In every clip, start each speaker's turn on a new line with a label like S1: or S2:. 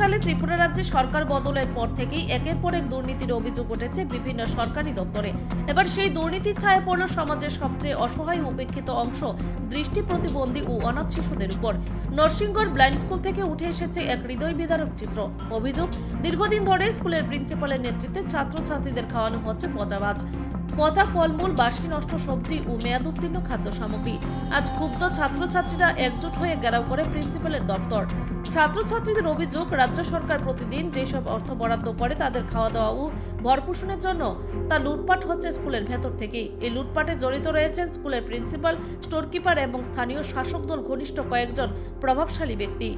S1: সালে ত্রিপুরা রাজ্যে সরকার বদলের পর থেকেই একের পর এক দুর্নীতির অভিযোগ উঠেছে বিভিন্ন সরকারি দপ্তরে। এবার সেই দুর্নীতির ছায়া পড়ল সমাজের সবচেয়ে অসহায় উপেক্ষিত অংশ, দৃষ্টি প্রতিবন্ধী ও অনাথ শিশুদের উপর। নরসিংগড় ব্লাইন্ড স্কুল থেকে উঠে এসেছে এক হৃদয় বিদারক চিত্র। অভিযোগ, দীর্ঘদিন ধরে স্কুলের প্রিন্সিপালের নেতৃত্বে ছাত্রছাত্রীদের খাওয়ানো হচ্ছে পচাবাজ। পচা ফলমূল, বাসি নষ্ট সবজি ও মেয়াদ উত্তীর্ণ খাদ্য সামগ্রী আজ ক্ষুব্ধ ছাত্রছাত্রীরা একজোট হয়ে ঘেরাও করে প্রিন্সিপালের দফতর। ছাত্রছাত্রীদের অভিযোগ, রাজ্য সরকার প্রতিদিন যেসব অর্থ বরাদ্দ করে তাদের খাওয়া দাওয়া ও ভরপোষণের জন্য তা লুটপাট হচ্ছে স্কুলের ভেতর থেকেই। এই লুটপাটে জড়িত রয়েছেন স্কুলের প্রিন্সিপাল, স্টোরকিপার এবং স্থানীয় শাসক দল ঘনিষ্ঠ কয়েকজন প্রভাবশালী ব্যক্তি।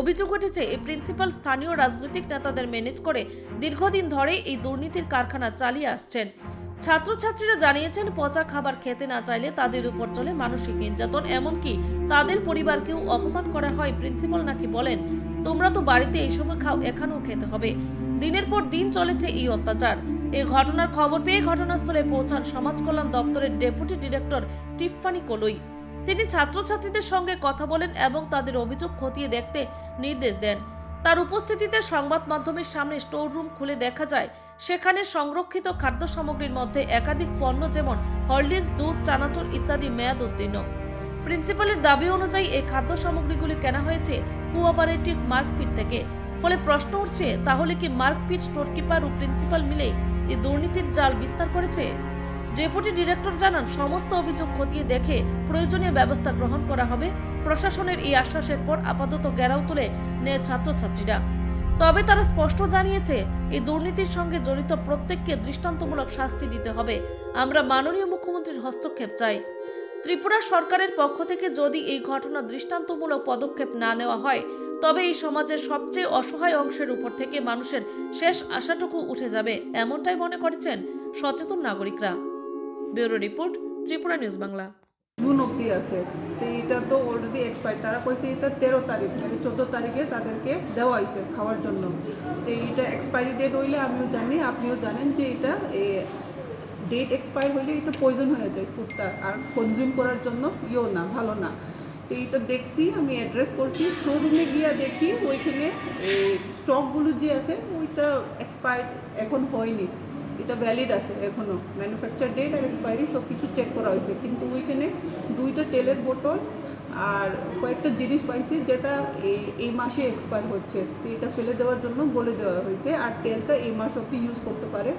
S1: অভিযোগ উঠেছে, এই প্রিন্সিপাল স্থানীয় রাজনৈতিক নেতাদের ম্যানেজ করে দীর্ঘদিন ধরে এই দুর্নীতির কারখানা চালিয়ে আসছেন। ছাত্রছাত্রীরা জানিয়েছেন, পচা খাবার খেতে না চাইলে তাদের উপর চলে মানসিক নির্যাতন। এমনকি তাদের পরিবারকেও অপমান করা হয়, প্রিন্সিপাল নাকি বলেন, তোমরা তো বাড়িতে এই সময় খাও, এখানেও খেতে হবে। দিনের পর দিন চলেছে এই অত্যাচার। এই ঘটনার খবর পেয়ে ঘটনাস্থলে পৌঁছান সমাজ কল্যাণ দপ্তরের ডেপুটি ডিরেক্টর টিফানি কলই। তিনি ছাত্রছাত্রীদের সঙ্গে কথা বলেন এবং তাদের অভিযোগ খতিয়ে দেখতে নির্দেশ দেন। তার উপস্থিতিতে সংবাদ মাধ্যমের সামনে স্টোর রুম খুলে দেখা যায়, সেখানে সংরক্ষিত খাদ্য সামগ্রীর মধ্যে একাধিক পণ্য যেমন হলডিংস দুধ, চানাচুর ইত্যাদি মেয়াদ উত্তীর্ণ। প্রিন্সিপালের দাবি অনুযায়ী এই খাদ্য সামগ্রীগুলি কেনা হয়েছে কোঅপারেটিভ মার্কফিট থেকে। ফলে প্রশ্ন উঠছে, তাহলে কি মার্কফিট স্টোরকিপার ও প্রিন্সিপাল মিলে এই দুর্নীতির জাল বিস্তার করেছে? ডেপুটি ডিরেক্টর জানান, সমস্ত অভিযোগ খতিয়ে দেখে প্রয়োজনীয় ব্যবস্থা গ্রহণ করা হবে। প্রশাসনের এই আশ্বাসের পর আপাতত ঘেরাও তুলে নেয় ছাত্রছাত্রীরা। তবে তারা স্পষ্ট জানিয়েছে, এই দুর্নীতির সঙ্গে জড়িত প্রত্যেককে দৃষ্টান্তমূলক শাস্তি দিতে হবে। আমরা মাননীয় মুখ্যমন্ত্রীর হস্তক্ষেপ চাই। ত্রিপুরা সরকারের পক্ষ থেকে যদি এই ঘটনা দৃষ্টান্তমূলক পদক্ষেপ না নেওয়া হয়, তবে এই সমাজের সবচেয়ে অসহায় অংশের উপর থেকে মানুষের শেষ আশাটুকু উঠে যাবে, এমনটাই মনে করেছেন সচেতন নাগরিকরা। Bureau report, Tripura news Bangla.
S2: June অবধি আছে। তো এটা তো অলরেডি এক্সপায়ার তারা কইছে এটা তেরো তারিখ মানে চোদ্দ তারিখে তাদেরকে দেওয়া হয়েছে খাওয়ার জন্য। তো এইটা এক্সপায়ারি ডেট হইলে আমিও জানি, আপনিও জানেন যে এটা ডেট এক্সপায়ার হইলে এটা পয়জন হয়ে যায় ফুডটা আর কনজিউম করার জন্য ইয়েও না, ভালো না। তো এইটা দেখছি, আমি অ্যাড্রেস করছি স্টোর রুমে গিয়ে দেখি, ওইখানে স্টকগুলো যে আছে, ওইটা এক্সপায়ার এখন হয়নি। এটা ভ্যালিড আছে এখনও ম্যানুফ্যাকচার ডেট আর এক্সপায়ারি সব কিছু চেক করা হয়েছে। কিন্তু ওইখানে দুইটা তেলের বোতল আর কয়েকটা জিনিস পাইছি যেটা এই এই মাসে এক্সপায়ার হচ্ছে। তো এটা ফেলে দেওয়ার জন্য বলে দেওয়া হয়েছে। আর তেলটা এই মাস অব্দি ইউজ করতে পারে।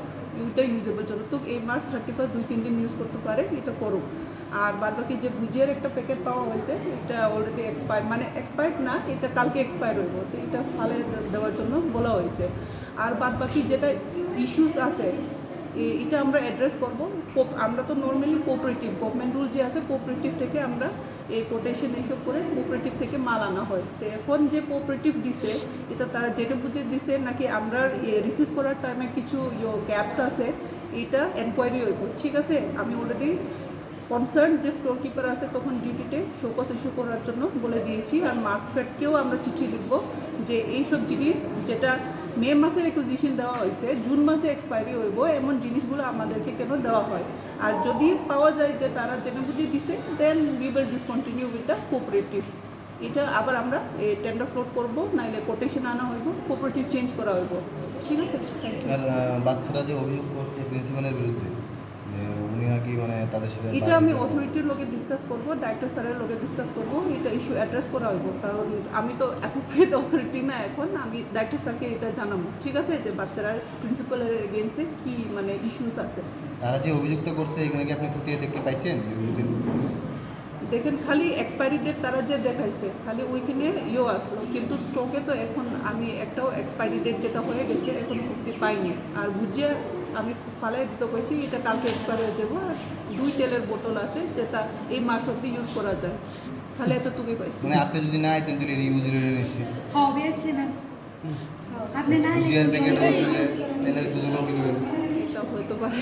S2: ওইটা ইউজেবল জন্য। তো এই মাস থার্টি ফার্স্ট দুই, তিন দিন ইউজ করতে পারে, এটা করুক। আর বাদ বাকি যে ভুজিয়ার একটা প্যাকেট পাওয়া হয়েছে, এটা অলরেডি এক্সপায়ার মানে এক্সপায়ার্ড না, এটা কালকে এক্সপায়ার হইব। তো এটা ফালে দেওয়ার জন্য বলা হয়েছে। আর বাদ বাকি যেটা ইস্যুস আছে এটা আমরা অ্যাড্রেস করব। আমরা তো নর্মালি কোঅপারেটিভ গভর্নমেন্ট রুল যে আছে কোঅপারেটিভ থেকে আমরা এই কোটেশন এইসব করে কোঅপারেটিভ থেকে মাল আনা হয়। তো এখন যে কোঅপারেটিভ দিছে, এটা তারা জেনে বুঝে দিছে, নাকি আমরা রিসিভ করার টাইমে কিছু, ইয়ো গ্যাপস আছে, এটা এনকোয়ারি হইব। ঠিক আছে? আমি অলরেডি কনসার্ন যে স্টোর কিপার আছে, তখন ডিউটিতে শোকস ইস্যু করার জন্য বলে দিয়েছি। আর মার্কফেটকেও আমরা চিঠি লিখব। যে এইসব জিনিস যেটা মে মাসে রেকুজিশন দেওয়া হয়েছে, জুন মাসে এক্সপায়ারি হইব, এমন জিনিসগুলো আমাদেরকে কেন দেওয়া হয়? আর যদি পাওয়া যায় যে তারা জেনে বুঝে দিছে then we will discontinue with the cooperative এটা আবার আমরা টেন্ডার ফ্লোট করব, নাইলে কোটেশন আনা হইব কোঅপারেটিভ চেঞ্জ করা হইব। ঠিক আছে?
S3: আর বাচ্চারা যে অভিযোগ করছে প্রিন্সিপালের বিরুদ্ধে। নাকি মানে তাদের সাথে
S2: এটা আমি অথরিটির লোকে ডিসকাস করব ডাইরেক্টর স্যারের লোকে ডিসকাস করব এটা ইস্যু অ্যাড্রেস করা হইব। কারণ আমি তো অ্যাপ্রোপ্রিয়েট অথরিটি না এখন আমি ডাইরেক্টর স্যারকে এটা জানাব। ঠিক আছে? যে বাচ্চারা প্রিন্সিপালের এগেনস্টে কি মানে ইস্যুস আছে।
S3: তারা যে অভিযোগটা করছে এখানে কি আপনি খতিয়ে দেখতে পাইছেন?
S2: দেখেন খালি এক্সপায়ারি ডেট তারা যে দেখাইছে খালি ওইখানে ইয়ে আসলো। কিন্তু স্টকে তো এখন আমি একটাও এক্সপায়ারি ডেট যেটা হয়ে গেছে এখন অব্দি পাইনি। আর বুঝিয়ে আমি ফালাই দিতে কইছি এটা কালকে এক্সপায়ার হয়ে যাব আর দুই তেলের বোতল আছে যেটা এই মাস অব্দি ইউজ করা যায়। খালি এতটুকুই পাইছি।
S3: মানে আপনি যদি না আইতেন তাহলে রিউজ নিশ্চয়ই
S4: অবভিয়াসলি ম্যাম আপনি না
S3: প্যাকেট তেলের বোতল
S2: এটা হতে পারে।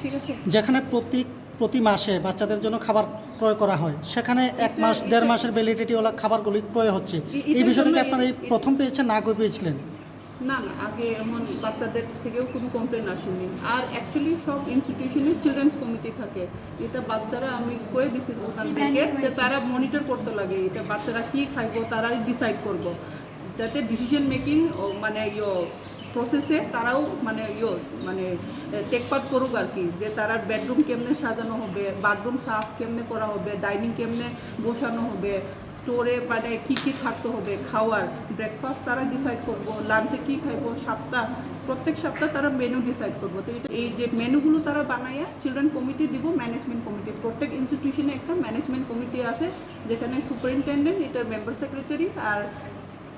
S2: ঠিক আছে।
S5: যেখানে প্রতি প্রতি মাসে বাচ্চাদের জন্য খাবার ক্রয় করা হয় সেখানে এক মাস দেড় মাসের ভ্যালিডিটি ওলা খাবারগুলি ক্রয় হচ্ছে। এই বিষয়টা কি আপনারা এই প্রথম পেয়েছেন না পেয়েছিলেন?
S2: না না আগে এমন বাচ্চাদের থেকেও কোনো কমপ্লেন আসেনি। আর অ্যাকচুয়ালি সব ইনস্টিটিউশনে চিলড্রেন্স কমিটি থাকে। এটা বাচ্চারা আমি কয়ে দিছি ওখান থেকে যে তারা মনিটর করতে লাগে। এটা বাচ্চারা কী খাইবো তারাই ডিসাইড করব। যাতে ডিসিশন মেকিং মানে ইয়ো প্রসেসে তারাও মানে ইয়ো মানে টেক পার্ট করুক আর কি। যে তারা বেডরুম কেমনে সাজানো হবে বাথরুম সাফ কেমনে করা হবে ডাইনিং কেমনে বসানো হবে স্টোরে মানে কী কী থাকতে হবে, খাওয়ার ব্রেকফাস্ট তারা ডিসাইড করব লাঞ্চে কী খাইবো, সপ্তাহ, প্রত্যেক সপ্তাহ তারা মেনু ডিসাইড করব। তো এটা- এই যে মেনুগুলো তারা বানাইয়া চিলড্রেন কমিটি দিব ম্যানেজমেন্ট কমিটি প্রত্যেক ইনস্টিটিউশনে একটা ম্যানেজমেন্ট কমিটি আছে, যেখানে সুপারিনটেন্ডেন্ট এটার মেম্বার সেক্রেটারি আর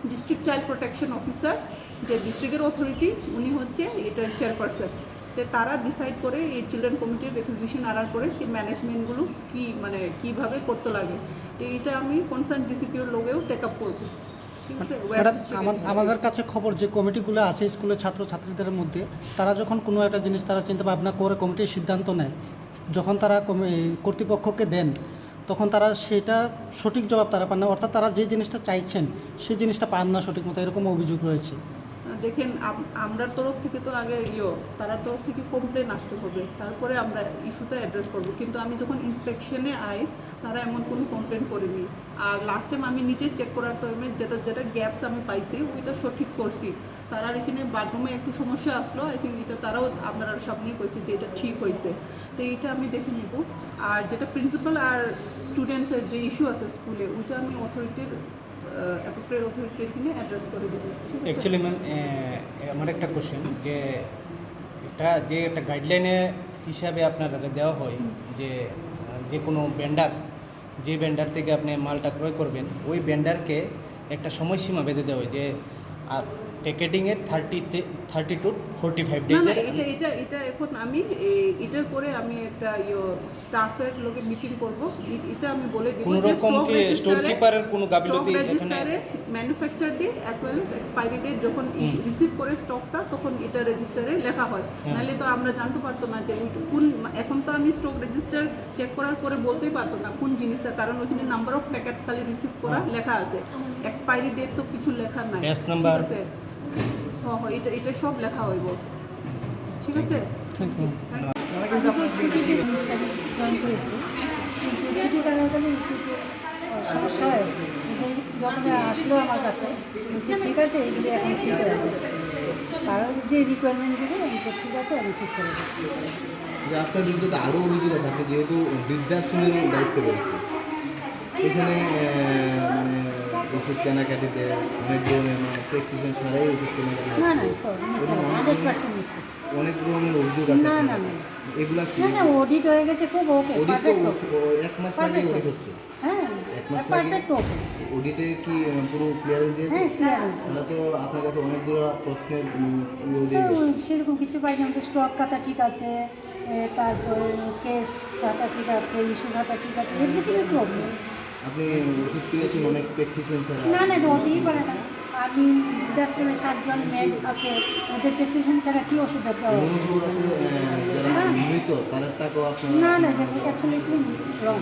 S2: ডিস্ট্রিক্ট চাইল্ড প্রোটেকশন অফিসার যে ডিস্ট্রিক্টের অথরিটি উনি হচ্ছে এটার চেয়ারপারসন তো তারা ডিসাইড করে এই চিলড্রেন কমিটির রেকুইজিশন আনার পরে সেই ম্যানেজমেন্টগুলো কি মানে কীভাবে করতে লাগে। তো এইটা আমি কনসার্ন ডিসিপিওর লোকেও টেক আপ করব।
S5: আমাদের কাছে খবর যে কমিটিগুলো আছে স্কুলের ছাত্র ছাত্রীদের মধ্যে তারা যখন কোনো একটা জিনিস তারা চিন্তা ভাবনা করে কমিটির সিদ্ধান্ত নেয় যখন তারা কর্তৃপক্ষকে দেন তখন তারা সেটা সঠিক জবাব তারা পান না। অর্থাৎ তারা যে জিনিসটা চাইছেন সেই জিনিসটা পান না সঠিক মতো। এরকম অভিযোগ রয়েছে।
S2: দেখেন, আম- আমরার তরফ থেকে তো আগে ইয়ো তার তরফ থেকে কমপ্লেন আসতে হবে। তারপরে আমরা ইস্যুটা অ্যাড্রেস করব। কিন্তু আমি যখন ইন্সপেকশনে আই, তারা এমন কোনো কমপ্লেন করেনি। আর লাস্ট টাইম আমি নিজে চেক করার টাইমে যেটা যেটা গ্যাপস আমি পাইছি, ওইটা সঠিক করছি। তারা এখানে বাথরুমে একটু সমস্যা আসলো। আই থিঙ্ক এটা তারাও আপনারা সামনে কইছে যে এটা ঠিক হয়েছে তো এইটা আমি দেখে নিব। আর যেটা প্রিন্সিপাল আর স্টুডেন্টসের যে ইস্যু আছে স্কুলে ওইটা আমি অথরিটির অ্যাপ্রোপ্রিয়েট অ্যাড্রেস করে
S6: অ্যাকচুয়ালি ম্যাম আমার একটা কোশ্চেন যে এটা যে একটা গাইডলাইনে হিসাবে আপনার দেওয়া হয় যে যে কোনো ব্যান্ডার যে ভেন্ডার থেকে আপনি মালটা ক্রয় করবেন, ওই ব্যান্ডারকে একটা সময়সীমা বেঁধে দেওয়া হয় যে আর প্যাকেটিংয়ের thirty thirty to forty five
S2: না এটা এটা এটা এখন আমি এটার পরে আমি একটা ইয়ে স্টাফের লোকে মিটিং করব। এটা আমি বলে দিব
S6: কোনো রকম কি স্টোরকিপারের কোনো গাফিলতি এখানে
S2: রেজিস্টারে manufacture date as well as expiry date যখন রিসিভ করে স্টকটা তখন এটা রেজিস্টারে লেখা
S6: হয়।
S2: নাহলে তো আমরা জানতে পারতো না যে কোন এখন তো আমি স্টক রেজিস্টার চেক করার পরে বলতেই পারতো না কোন জিনিসটা কারণ ওখানে নাম্বার অফ প্যাকেটস খালি রিসিভ করা। লেখা আছে। এক্সপায়ারি ডেট তো কিছু লেখা নাই।
S6: Batch
S2: হ্যাঁ হ্যাঁ এটা এটা সব লেখা হইব। ঠিক আছে?
S4: সমস্যা হয়েছে কিন্তু যখন আসলো আমার কাছে বলছি ঠিক আছে এগুলি এখন ঠিক হয়ে আছে তারা যে রিকোয়ারমেন্টগুলো আমি বলছি, ঠিক আছে আমি ঠিক করে
S3: যে আপনার বিরুদ্ধে আরও অভিযোগ আছে আপনি যেহেতু বৃদ্ধাশ্রমের দায়িত্ব রয়েছে এখানে ওষুধ কেনাকাটিতে অনেক ধরনের মানে প্রেসক্রিপশন ছাড়াই ওষুধ কেনাকাটি
S4: না
S3: হয়।
S4: না
S3: অনেক ধরনের অভিযোগ আছে
S4: না, না,
S3: এগুলা কি?
S4: না অডিট হয়ে গেছে খুব ওকে
S3: এক মাস
S4: Perfect
S3: অডিট হচ্ছে।
S4: হ্যাঁ
S3: এক মাস
S4: ওকে
S3: অডিটে কি পুরো ক্লিয়ারেন্স দিয়েছে?
S4: হ্যাঁ
S3: তো আপনার কাছে অনেকগুলো প্রশ্নের ইয়ে
S4: সেরকম কিছু পাই না আমাদের স্টক খাতা ঠিক আছে তারপর কেস খাতা ঠিক আছে ইস্যু খাতা ঠিক আছে এভরিথিং ইজ ওকে
S3: আপনি ওষুধ কিনেছেন অনেক প্রেসক্রিপশন
S4: না না এটা হতেই পারে না। আমি বৃদ্ধাশ্রমে সাতজন আছে। ওদের প্রেসক্রিপশন ছাড়া কি ওষুধ দেওয়া
S3: যারা মৃত তাদের টাকাও আপনার
S4: না না এটা অ্যাকচুয়ালি রং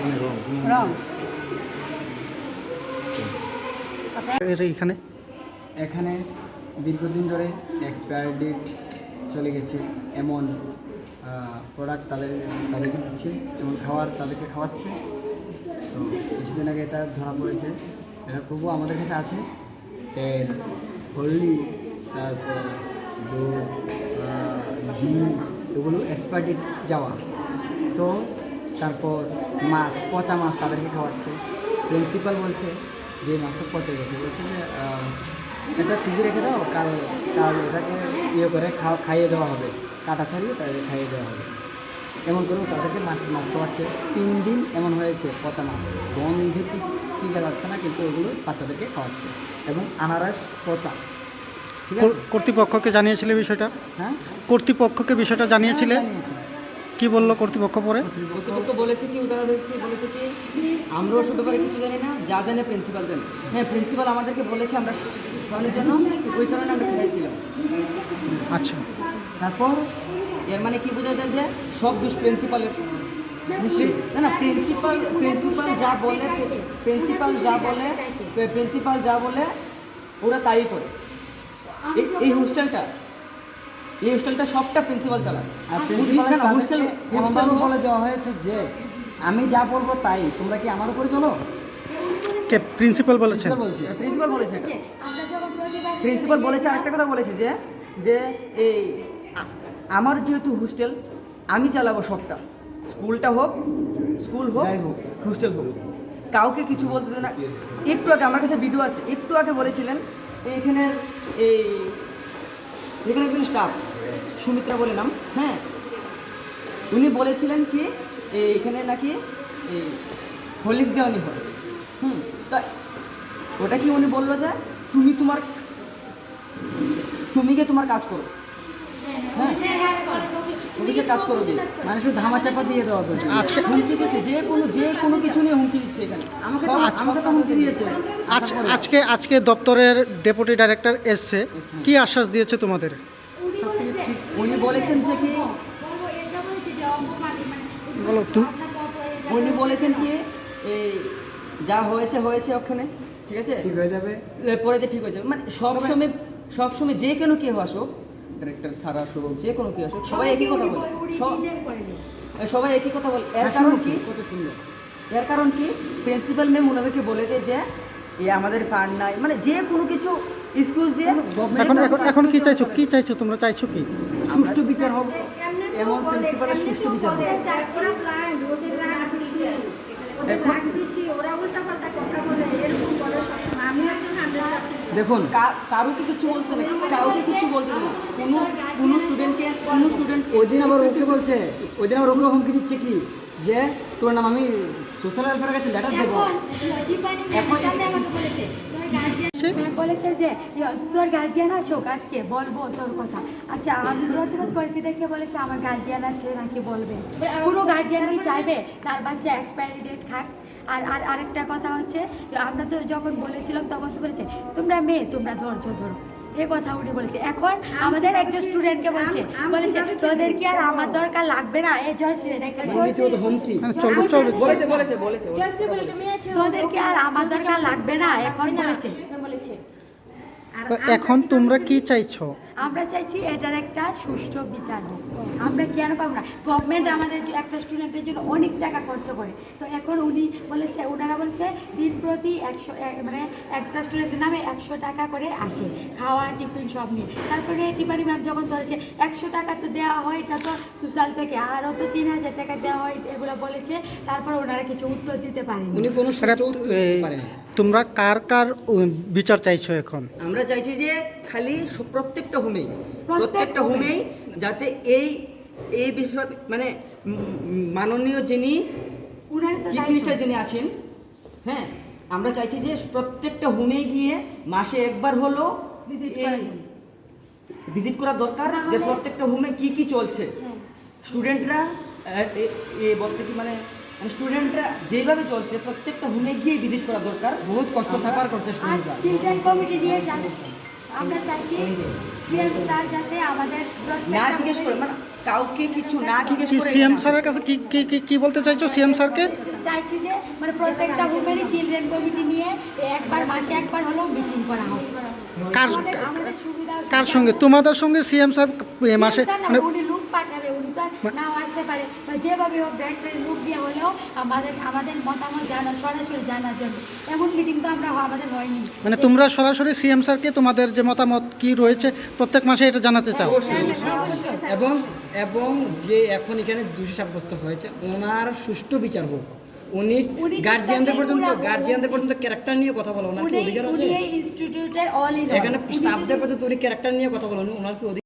S3: মানে রং
S4: রং
S5: এখানে?
S7: এখানে দীর্ঘদিন ধরে এক্সপায়ার ডেট চলে গেছে। এমন প্রোডাক্ট তাদের তাদেরকে দিচ্ছে এমন খাবার তাদেরকে খাওয়াচ্ছে। তো কিছুদিন আগে এটা ধরা পড়েছে। এটা প্রভু আমাদের কাছে আছে। তেল হরলিক্স তারপর দুধ ঘি, এগুলো এক্সপায়ার যাওয়া। তো তারপর মাছ, পচা মাছ তাদেরকে খাওয়াচ্ছে। প্রিন্সিপাল বলছে যে মাছটা পচে গেছে। বলছে যে এটা ফ্রিজে রেখে দাও, কাল কাল এটাকে ইয়ে করে খাওয়া, খাইয়ে দেওয়া হবে। কাটা ছাড়িয়ে তাদেরকে খাইয়ে দেওয়া হবে। এমন করেও তাদেরকে মাছ মাছ খাওয়াচ্ছে। তিন দিন এমন হয়েছে পচা মাছ। গন্ধে টিকে যাচ্ছে না কিন্তু ওগুলো বাচ্চাদেরকে খাওয়াচ্ছে। এবং আনারস পচা। ঠিক আছে?
S5: কর্তৃপক্ষকে জানিয়েছিলে বিষয়টা?
S7: হ্যাঁ?
S5: কর্তৃপক্ষকে বিষয়টা জানিয়েছিলে?
S7: হ্যাঁ,
S5: কি বলল কর্তৃপক্ষ পরে?
S8: কর্তৃপক্ষ বলেছে কি উদাহরণকে বলেছে কি আমরা ওসব ব্যাপারে কিছু জানি না যা জানে প্রিন্সিপাল জানে। হ্যাঁ প্রিন্সিপাল আমাদেরকে বলেছে আমরা খাওয়ানোর জন্য ওই কারণে আমরা খেয়েছিলাম।
S5: আচ্ছা।
S7: তারপর
S8: এর মানে কি বোঝা যায় যে সব দোষ প্রিন্সিপালের না না প্রিন্সিপাল প্রিন্সিপাল যা বলে প্রিন্সিপাল যা বলে প্রিন্সিপাল যা বলে ওরা তাই করে। এই- এই হোস্টেলটা এই হোস্টেলটা সবটা প্রিন্সিপাল চালায়। হোস্টেল হোস্টেল
S7: বলে দেওয়া হয়েছে যে আমি যা বলব তাই তোমরা কি আমার উপরে চলো?
S5: কে প্রিন্সিপাল বলেছেন?
S8: প্রিন্সিপাল বলেছে। প্রিন্সিপাল বলেছে। আরেকটা কথা বলেছে যে যে এই আমার যেহেতু হোস্টেল আমি চালাবো সবটা। স্কুলটা হোক স্কুল হোক হোস্টেল হোক। কাউকে কিছু বলতে না। একটু আগে আমার কাছে ভিডিও আছে একটু আগে বলেছিলেন এইখানে এই এখানে একজন স্টাফ সুমিত্রা বলে নাম হ্যাঁ? উনি বলেছিলেন কি এখানে নাকি এই হোলিক্স দেওয়ানি হয়। হুম তা ওটা কি উনি বলল যে তুমি তোমার তুমি গিয়ে তোমার কাজ করো। হ্যাঁ। কাজ
S7: মানে শুধু ধামা চাপা দিয়ে দেওয়া দরকার
S5: আজকে
S8: হুমকি দিচ্ছে যে কোনো যে কোনো কিছু নিয়ে হুমকি দিচ্ছে এখানে।
S7: আমাকে আমাকে তো হুমকি দিয়েছে।
S5: আজ আজকে আজকে দপ্তরের ডেপুটি ডাইরেক্টর এসছে। কি আশ্বাস দিয়েছে তোমাদের?
S8: উনি বলেছেন যে কি
S5: বলো তুমি
S8: উনি বলেছেন কি এই যা হয়েছে হয়েছে ওখানে। ঠিক আছে?
S7: ঠিক হয়ে যাবে।
S8: পরে ঠিক হয়ে যাবে। মানে সবসময় সবসময় যে কোনো কেউ আসুক ডিরেক্টর ছাড়া আসুক যে কোনো কেউ আসুক সবাই একই কথা বলে। সব- সবাই একই কথা বলে। এর কারণ কি?
S7: কত সুন্দর।
S8: এর কারণ কি? প্রিন্সিপাল ম্যাম ওনাদেরকে বলে দেয় যে এই আমাদের ফান্ড নাই। মানে যে কোনো কিছু এক্সকিউজ দিয়ে
S5: এখন এখন এখন কি চাইছো? কি চাইছো তোমরা? চাইছো কি?
S7: সুষ্ঠু বিচার হোক এমন প্রিন্সিপালের সুষ্ঠু বিচার হোক। দেখুন
S8: কা- কারোকে কিছু বলতে না কাউকে কিছু বলতে না কোনো কোনো স্টুডেন্টকে কোনো স্টুডেন্ট
S7: ওই দিন আবার ওকে বলছে ওই দিন আবার ওকে হুমকি দিচ্ছে কি? যে তোর নাম আমি সোশ্যাল ওয়েলফেয়ারের কাছে লেটার দেবো।
S9: বলেছে যে তোর গার্জিয়ান আসুক আজকে বলব তোর কথা। আচ্ছা আমি প্রতিবাদ করেছি দেখে বলেছে আমার গার্জিয়ান আসলে নাকি বলবে? কোনো গার্জিয়ান কি চাইবে? তার বাচ্চা এক্সপায়ারি ডেট খাক আর আর আরেকটা কথা হচ্ছে আমরা তো যখন বলেছিলাম তখন তো বলেছে তোমরা মেয়ে তোমরা ধৈর্য ধরো। এ কথা উনি বলেছে। এখন আমাদের একটা স্টুডেন্টকে বলছে বলেছে তোদের কি আর আমার দরকার লাগবে না? এই জয়শ্রী তোদের কি আর আমার দরকার লাগবে না? এখন বলেছে।
S5: এখন তোমরা কি চাইছো?
S9: আমরা চাইছি এটার একটা সুষ্ঠু বিচার হোক। আমরা কেন পাবো না? গভর্নমেন্ট আমাদের যে একটা স্টুডেন্টের জন্য অনেক টাকা খরচ করে। তো এখন উনি বলেছে ওনারা বলছে দিন প্রতি একশো মানে একটা স্টুডেন্টের নামে একশো টাকা করে আসে খাওয়া টিফিন সব নিয়ে। তারপরে টিপানি ম্যাম যখন ধরেছে একশো টাকা তো দেওয়া হয় এটা তো সোশ্যাল থেকে আরও তো তিন হাজার টাকা দেওয়া হয় এগুলো বলেছে তারপর ওনারা কিছু উত্তর দিতে পারেনি।
S7: উনি কোনো
S5: তোমরা কার কার বিচার চাইছো এখন?
S8: আমরা চাইছি যে খালি প্রত্যেকটা হোমেই। প্রত্যেকটা হোমেই। যাতে এই এই বিষয় মানে মাননীয় যিনি চিফ মিনিস্টার যিনি আছেন হ্যাঁ আমরা চাইছি যে প্রত্যেকটা হোমে গিয়ে মাসে একবার হলো এই
S9: করার
S8: ভিজিট করা দরকার যে প্রত্যেকটা হোমে কি কি চলছে।
S9: হ্যাঁ।
S8: স্টুডেন্টরা বলতে কি মানে স্টুডেন্টরা যেভাবে চলছে প্রত্যেকটা হোমে গিয়ে ভিজিট করা দরকার।
S7: বহুত কষ্ট সাফার করছে স্টুডেন্টরা
S9: চিলড্রেন কমিটি নিয়ে যান আমরা চাইছি সিএম স্যার যাতে আমাদের
S8: না জিজ্ঞেস করে মানে কাউকে কিছু না জিজ্ঞেস
S5: কি
S8: করে
S5: সিএম স্যারের কাছে কি কি কি- কি বলতে চাইছো সিএম স্যারকে?
S9: চাইছি যে মানে প্রত্যেকটা হোমেরই চিলড্রেন কমিটি নিয়ে একবার মাসে একবার হলেও মিটিং করা হোক।
S5: কার সঙ্গে? তোমাদের সঙ্গে সিএম স্যার এ মাসে মানে
S9: পাঠাবে উনি তো নাও আসতে পারে। বা যেভাবে হোক ডাইরেক্টর লোক দিয়ে হলেও আমাদের আমাদের মতামত জানা সরাসরি জানার জন্য। এমন মিটিং তো আমরা আমাদের হয়নি।
S5: মানে তোমরা সরাসরি সিএম স্যারকে তোমাদের যে মতামত কি রয়েছে প্রত্যেক মাসে এটা জানাতে চাও?
S9: হ্যাঁ,
S7: এবং এবং যে এখন এখানে দোষী সাব্যস্ত হয়েছে ওনার সুষ্ঠু বিচার হোক। উনি গার্জিয়ানদের পর্যন্ত গার্জিয়ানদের পর্যন্ত ক্যারেক্টার নিয়ে কথা বলা ওনার কি অধিকার আছে?
S9: এই ইনস্টিটিউটের অল ইন
S7: এখানে স্টাফদের পর্যন্ত উনি ক্যারেক্টার নিয়ে কথা বলেন ওনার কি অধিকার